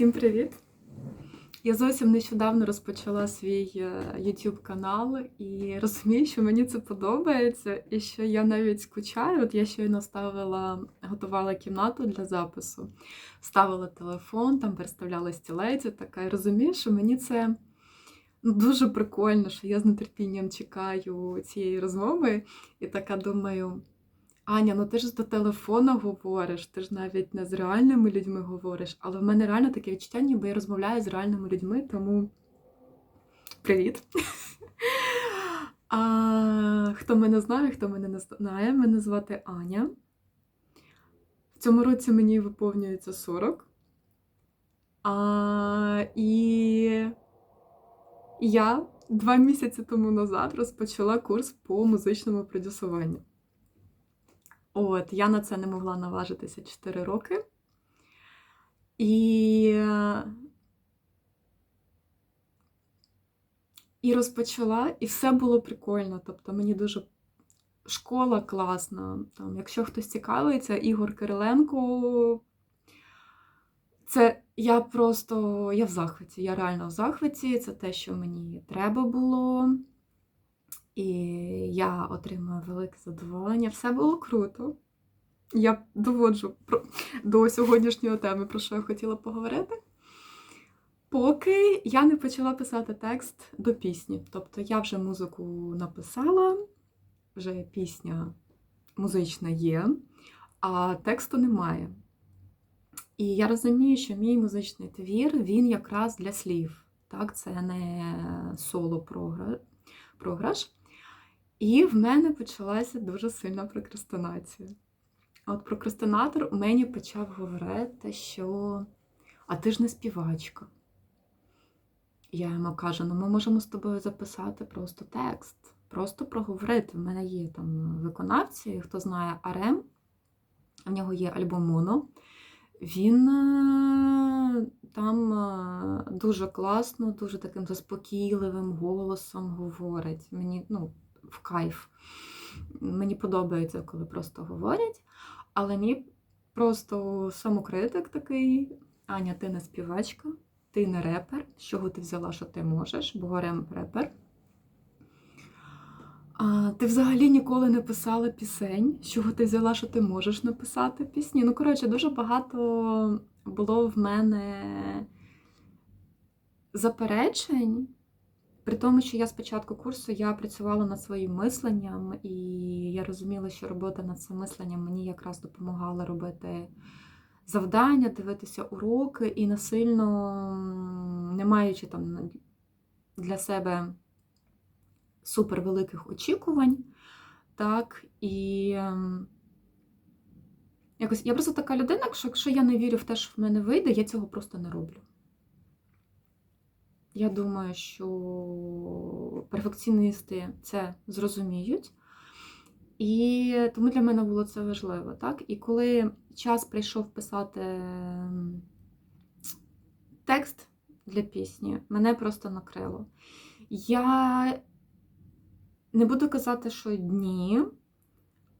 Всім привіт! Я зовсім нещодавно розпочала свій е, YouTube канал і розумію, що мені це подобається, і що я навіть скучаю. От я щойно ставила, готувала кімнату для запису, ставила телефон, там переставляла стілець, і така і розумію, що мені це дуже прикольно, що я з нетерпінням чекаю цієї розмови, і така думаю. Аня, ну ти ж до телефона говориш, ти ж навіть не з реальними людьми говориш, але в мене реально таке відчуття, ніби я розмовляю з реальними людьми, тому привіт. А, Хто мене знає, хто мене не знає, мене звати Аня. В цьому році мені виповнюється 40. А, І я два місяці тому назад розпочала курс по музичному продюсуванню. От, я на це не могла наважитися 4 роки. І і розпочала, і все було прикольно. Тобто мені дуже школа класна. Там, Якщо хтось цікавиться, Ігор Кириленко, це я просто я в захваті. Я реально в захваті. Це те, що мені треба було. І я отримую велике задоволення. Все було круто. Я доводжу про, до сьогоднішньої теми, про що я хотіла поговорити. Поки я не почала писати текст до пісні. Тобто я вже музику написала, вже пісня музична є, а тексту немає. І я розумію, що мій музичний твір, він якраз для слів. Так, Це не соло програш. І в мене почалася дуже сильна прокрастинація. От прокрастинатор у мені почав говорити, що а ти ж не співачка. Я йому кажу: ну ми можемо з тобою записати просто текст, просто проговорити. В мене є там виконавці, хто знає Арем, в нього є альбом Моно. Він е, там е, дуже класно, дуже таким заспокійливим голосом говорить. Мені, ну, в кайф. Мені подобається, коли просто говорять, але мені просто самокритик такий: Аня, ти не співачка, ти не репер. З чого ти взяла, що ти можеш, бо горем репер. А, Ти взагалі ніколи не писала пісень, з чого ти взяла, що ти можеш написати пісні. Ну, коротше, дуже багато було в мене заперечень. При тому, що я спочатку курсу я працювала над своїм мисленням, і я розуміла, що робота над цим мисленням мені якраз допомагала робити завдання, дивитися уроки і насильно, не маючи там для себе супервеликих очікувань. Так, і ем, якось я просто така людина, що якщо я не вірю в те, що в мене вийде, я цього просто не роблю. Я думаю, що перфекціоністи це зрозуміють. І тому для мене було це важливо. так? І коли час прийшов писати текст для пісні, мене просто накрило. Я не буду казати, що дні,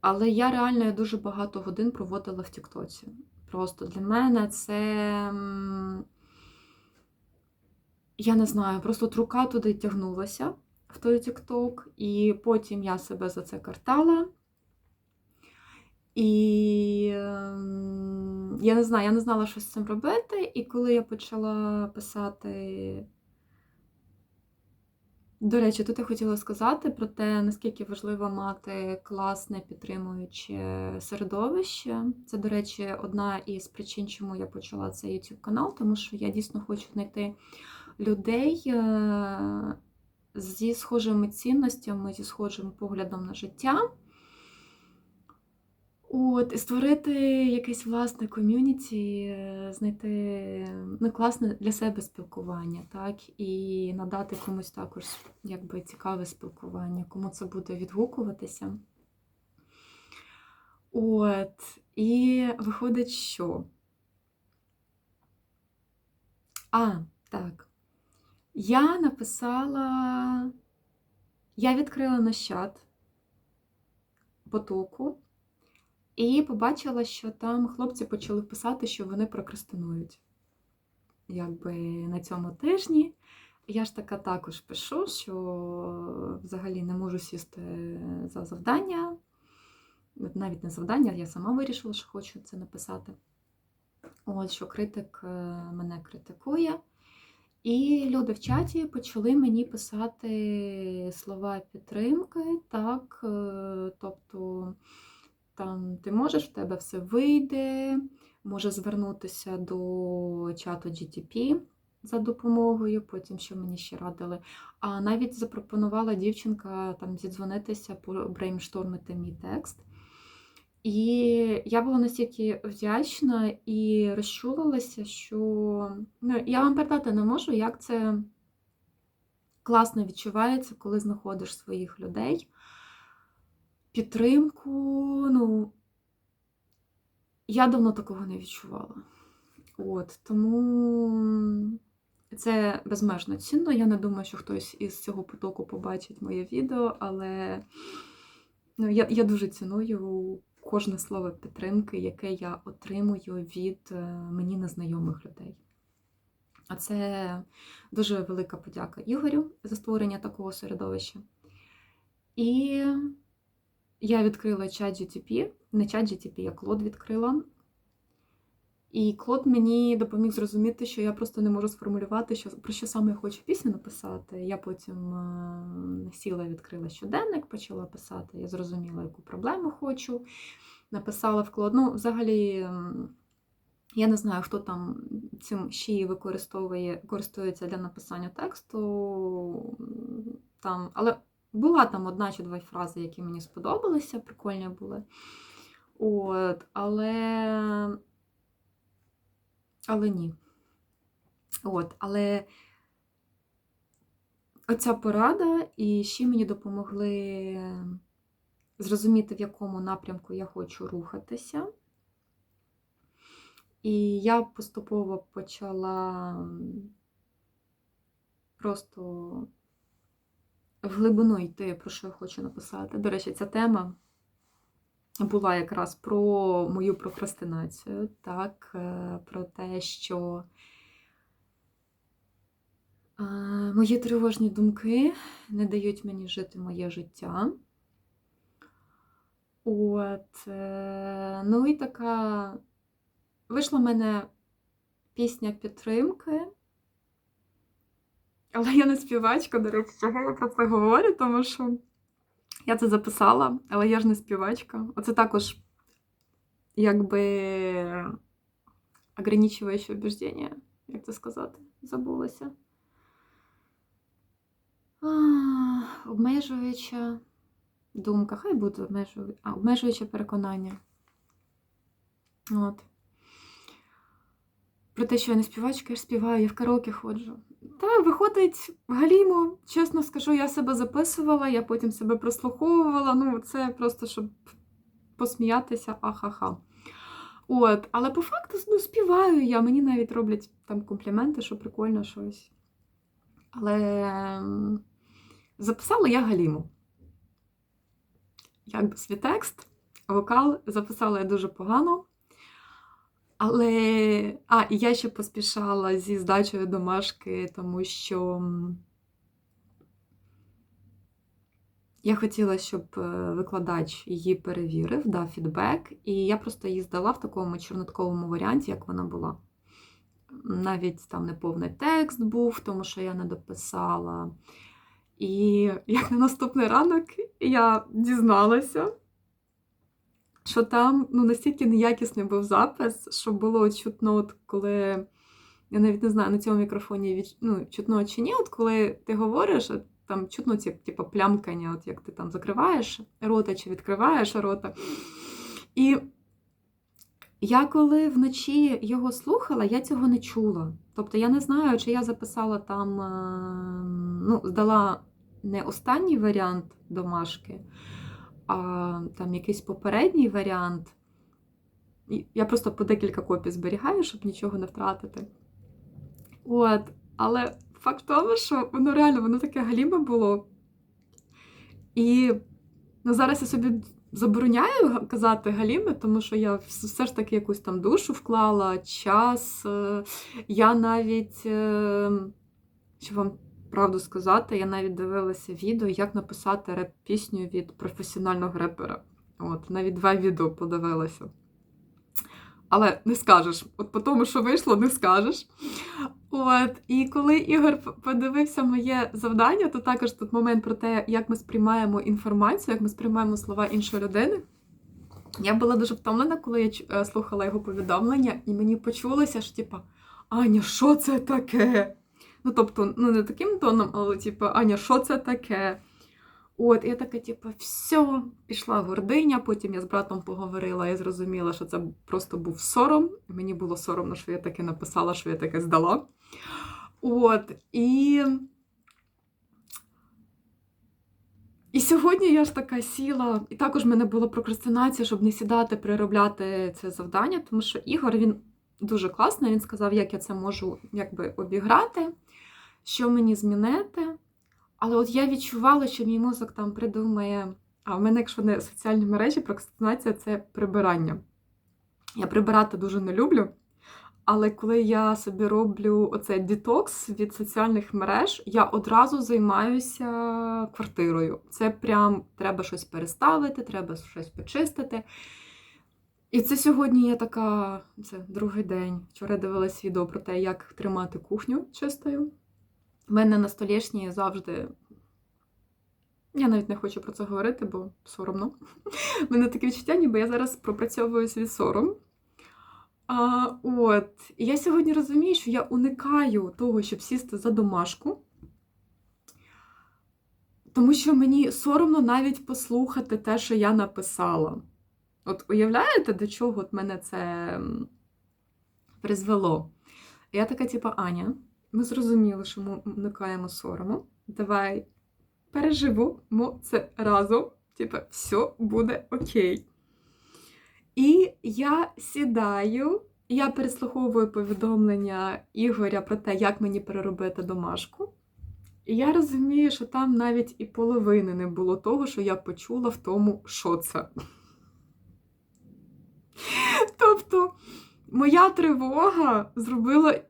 але я реально я дуже багато годин проводила в Тіктоці. Просто для мене це я не знаю, просто рука туди тягнулася в той Тікток, і потім я себе за це картала. І ем, я не знаю, я не знала, що з цим робити. І коли я почала писати, до речі, тут я хотіла сказати про те, наскільки важливо мати класне підтримуюче середовище. Це, до речі, одна із причин, чому я почала цей YouTube канал, тому що я дійсно хочу знайти людей е, зі схожими цінностями, зі схожим поглядом на життя. От, І створити якесь власне ком'юніті, знайти ну, класне для себе спілкування, так, і надати комусь також якби, цікаве спілкування, кому це буде відгукуватися. От, І виходить, що. А, так. Я написала, я відкрила нащад потоку і побачила, що там хлопці почали писати, що вони прокрастинують. якби на цьому тижні. Я ж така також пишу, що взагалі не можу сісти за завдання. Навіть не завдання, я сама вирішила, що хочу це написати. От що критик е, мене критикує. І люди в чаті почали мені писати слова підтримки, так, е, тобто там ти можеш, в тебе все вийде, може звернутися до чату GTP за допомогою, потім що мені ще радили. А навіть запропонувала дівчинка там зідзвонитися, брейнштормити мій текст. І я була настільки вдячна і розчулилася, що ну, я вам передати не можу, як це класно відчувається, коли знаходиш своїх людей. Підтримку, ну, я давно такого не відчувала. От, Тому це безмежно цінно. Я не думаю, що хтось із цього потоку побачить моє відео, але ну, я, я дуже ціную кожне слово підтримки, яке я отримую від е, мені незнайомих людей. А це дуже велика подяка Ігорю за створення такого середовища. І я відкрила чат GTP, не чат GTP, я Клод відкрила. І Клод мені допоміг зрозуміти, що я просто не можу сформулювати, що, про що саме я хочу пісню написати. Я потім е, сіла, відкрила щоденник, почала писати. Я зрозуміла, яку проблему хочу. Написала в Клод. Ну, взагалі, я не знаю, хто там цим ще використовує, користується для написання тексту. Там, але була там одна чи дві фрази, які мені сподобалися, прикольні були. От, але. Але ні. От, але оця порада і ще мені допомогли зрозуміти, в якому напрямку я хочу рухатися. І я поступово почала просто в глибину йти, про що я хочу написати. До речі, ця тема була якраз про мою прокрастинацію, так, е, про те, що е, мої тривожні думки не дають мені жити моє життя. От, е, ну і така вийшла в мене пісня підтримки. Але я не співачка, до речі, чого я про це говорю, тому що я це записала, але я ж не співачка. Оце також якби ограничуюче убеждення, як це сказати, забулася. Обмежуюча думка. Хай буде обмежуюча, а, обмежуюче переконання. От. Про те, що я не співачка, я ж співаю, я в караоке ходжу. Та, виходить, галімо, чесно скажу, я себе записувала, я потім себе прослуховувала. Ну, це просто щоб посміятися, ахаха. От, але по факту ну, співаю я, мені навіть роблять там компліменти, що прикольно щось. Але записала я галіму. Якби свій текст, вокал записала я дуже погано. Але. А, і я ще поспішала зі здачею домашки, тому що я хотіла, щоб е, викладач її перевірив, дав фідбек, і я просто її здала в такому чорнотковому варіанті, як вона була. Навіть там неповний текст був, тому що я не дописала. І як на наступний ранок я дізналася, що там ну, настільки неякісний був запис, що було чутно, от коли я навіть не знаю, на цьому мікрофоні від, ну, чутно чи ні, от коли ти говориш, от там чутно ці, типу, плямкання, от як ти там закриваєш рота чи відкриваєш рота. І я коли вночі його слухала, я цього не чула. Тобто я не знаю, чи я записала там, е, ну, здала не останній варіант домашки, а там якийсь попередній варіант. Я просто по декілька копій зберігаю, щоб нічого не втратити. От, але факт в тому, що воно реально воно таке галіме було. І ну, зараз я собі забороняю казати Галіми, тому що я все ж таки якусь там душу вклала, час. е, Я навіть, е, щоб вам правду сказати, я навіть дивилася відео, як написати реп-пісню від професіонального репера. От, навіть два відео подивилася. Але не скажеш. От по тому, що вийшло, не скажеш. От, і коли Ігор подивився моє завдання, то також тут момент про те, як ми сприймаємо інформацію, як ми сприймаємо слова іншої людини. Я була дуже втомлена, коли я е, слухала його повідомлення, і мені почулося, що типа, Аня, що це таке? Ну, тобто, ну не таким тоном, але типу, Аня, що це таке? От, я така, типу, все, пішла гординя. Потім я з братом поговорила і зрозуміла, що це просто був сором. Мені було соромно, що я таке написала, що я таке здала. От, і. І сьогодні я ж така сіла, і також в мене була прокрастинація, щоб не сідати, переробляти це завдання, тому що Ігор він дуже класний. Він сказав, як я це можу якби обіграти, що мені змінити. Але от я відчувала, що мій мозок там придумає. А в мене, якщо не соціальні мережі, прокрастинація це прибирання. Я прибирати дуже не люблю. Але коли я собі роблю оцей детокс від соціальних мереж, я одразу займаюся квартирою. Це прям треба щось переставити, треба щось почистити. І це сьогодні я така, це другий день. Вчора я дивилась відео про те, як тримати кухню чистою. У мене на столішні завжди. Я навіть не хочу про це говорити, бо соромно. У мене таке відчуття, ніби я зараз пропрацьовую свій сором. А, от. І я сьогодні розумію, що я уникаю того, щоб сісти за домашку, тому що мені соромно навіть послухати те, що я написала. От уявляєте, до чого от мене це призвело? Я така, типу, Аня, ми зрозуміли, що ми уникаємо сорому. Давай переживемо це разом. Типу, все буде окей. І я сідаю, я переслуховую повідомлення Ігоря про те, як мені переробити домашку. І я розумію, що там навіть і половини не було того, що я почула в тому, що це. Тобто, моя тривога зробила,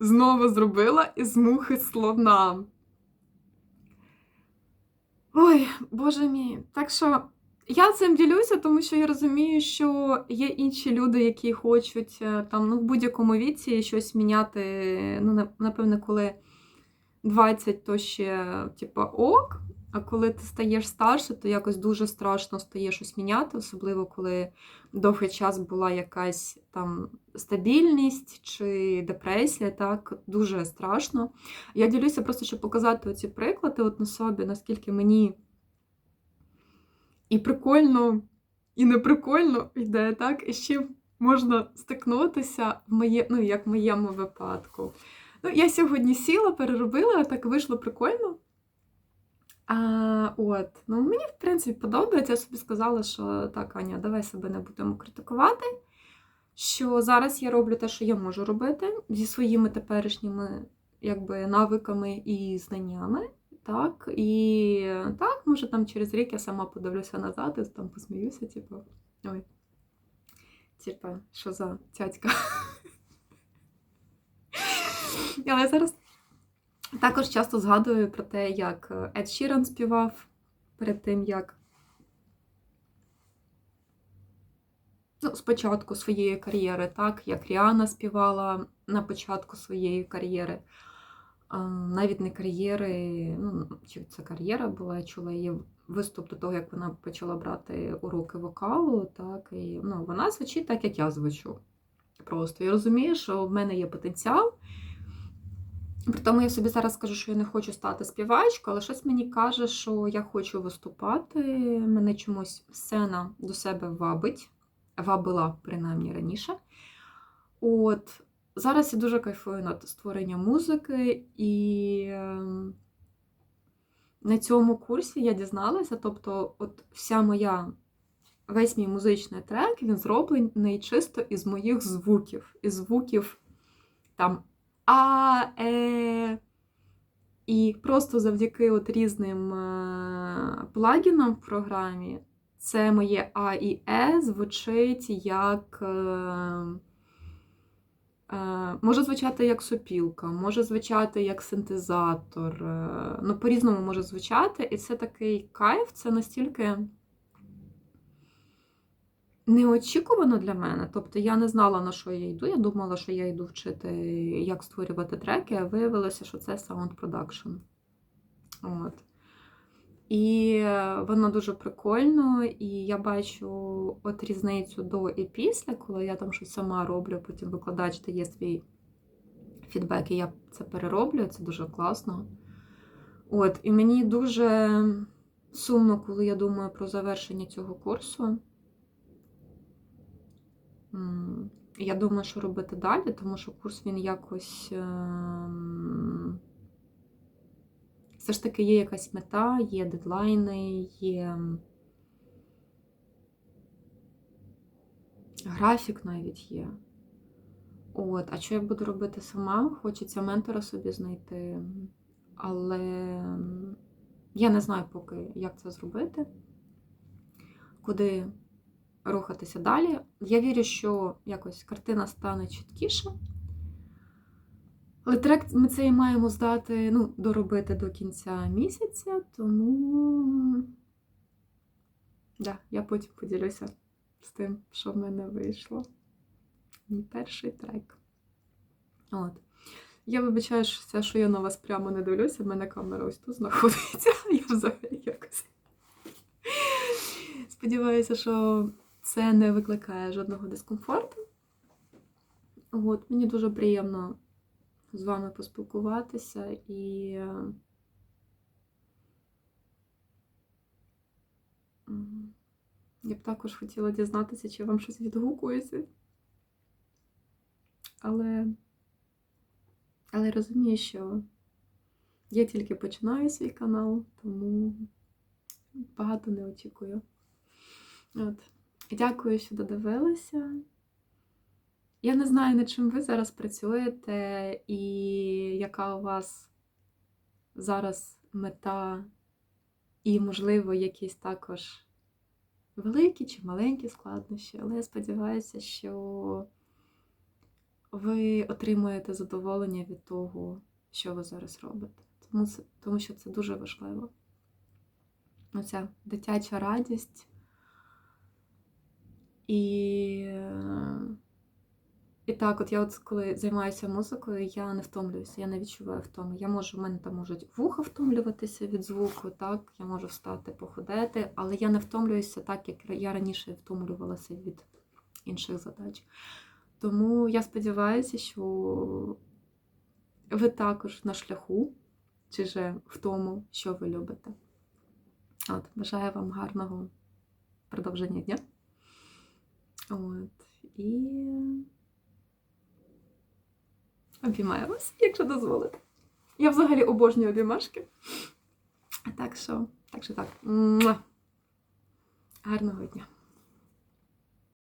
знову зробила із мухи слона. Ой, боже мій. Так що я цим ділюся, тому що я розумію, що є інші люди, які хочуть е, там ну, в будь-якому віці щось міняти. Ну, на- напевне, коли 20, то ще типа ок. А коли ти стаєш старше, то якось дуже страшно стає щось міняти, особливо коли довгий час була якась там стабільність чи депресія, так дуже страшно. Я ділюся просто, щоб показати оці приклади от на собі, наскільки мені і прикольно, і не прикольно йде, так? І чим можна стикнутися в моє, ну, як в моєму випадку. Ну, я сьогодні сіла, переробила, так вийшло прикольно. А, от, ну, мені, в принципі, подобається. Я собі сказала, що так, Аня, давай себе не будемо критикувати. Що зараз я роблю те, що я можу робити зі своїми теперішніми якби, навиками і знаннями. Так, і так, може, там через рік я сама подивлюся назад і там посміюся, типу, ой. Типа, що за цяцька. Але зараз також часто згадую про те, як Ед Шіран співав перед тим, як ну, спочатку своєї кар'єри, так, як Ріана співала на початку своєї кар'єри. Навіть не кар'єри, ну, чи це кар'єра була, я чула її виступ до того, як вона почала брати уроки вокалу, так, і ну, вона звучить так, як я звучу. Просто я розумію, що в мене є потенціал. При тому я собі зараз скажу, що я не хочу стати співачкою, але щось мені каже, що я хочу виступати. Мене чомусь сцена до себе вабить, вабила принаймні раніше. От зараз я дуже кайфую над створенням музики, і ем, на цьому курсі я дізналася, тобто, от вся моя. Весь мій музичний трек він зроблений чисто із моїх звуків, із звуків там а, е. І просто завдяки от різним е, плагінам в програмі це моє А і Е звучить як. Е, е, може звучати як сопілка, може звучати як синтезатор. Ну, по-різному може звучати. І це такий кайф, це настільки неочікувано для мене. Тобто я не знала, на що я йду. Я думала, що я йду вчити, як створювати треки, а виявилося, що це саунд продакшн. От. І воно дуже прикольно, і я бачу от різницю до і після, коли я там щось сама роблю, потім викладач дає свій фідбек, і я це перероблю, це дуже класно. От, і мені дуже сумно, коли я думаю про завершення цього курсу. Я думаю, що робити далі, тому що курс він якось. ем, Все ж таки є якась мета, є дедлайни, є графік навіть є. От, а що я буду робити сама? Хочеться ментора собі знайти, але я не знаю поки, як це зробити, куди рухатися далі. Я вірю, що якось картина стане чіткіша. Але трек ми цей маємо здати, ну, доробити до кінця місяця, тому да, я потім поділюся з тим, що в мене вийшло. Мій перший трек. От. Я вибачаю, все, що я на вас прямо не дивлюся, в мене камера ось тут знаходиться. Я взагалі якось. Сподіваюся, що це не викликає жодного дискомфорту. От, мені дуже приємно з вами поспілкуватися і я б також хотіла дізнатися, чи вам щось відгукується. Але, але розумію, що я тільки починаю свій канал, тому багато не очікую. От. Дякую, що додивилися. Я не знаю, над чим ви зараз працюєте, і яка у вас зараз мета, і, можливо, якісь також великі чи маленькі складнощі, але я сподіваюся, що ви отримуєте задоволення від того, що ви зараз робите. Тому, тому що це дуже важливо. Оця дитяча радість. І і так, от я от коли займаюся музикою, я не втомлююся, я не відчуваю втоми. Я можу, в мене там можуть вуха втомлюватися від звуку, так, я можу встати, походити, але я не втомлююся так, як я раніше втомлювалася від інших задач. Тому я сподіваюся, що ви також на шляху, чи же в тому, що ви любите. От, Бажаю вам гарного продовження дня. От, і обіймаю вас, якщо дозволите. Я взагалі обожнюю обіймашки. Так що, так що так. Гарного дня.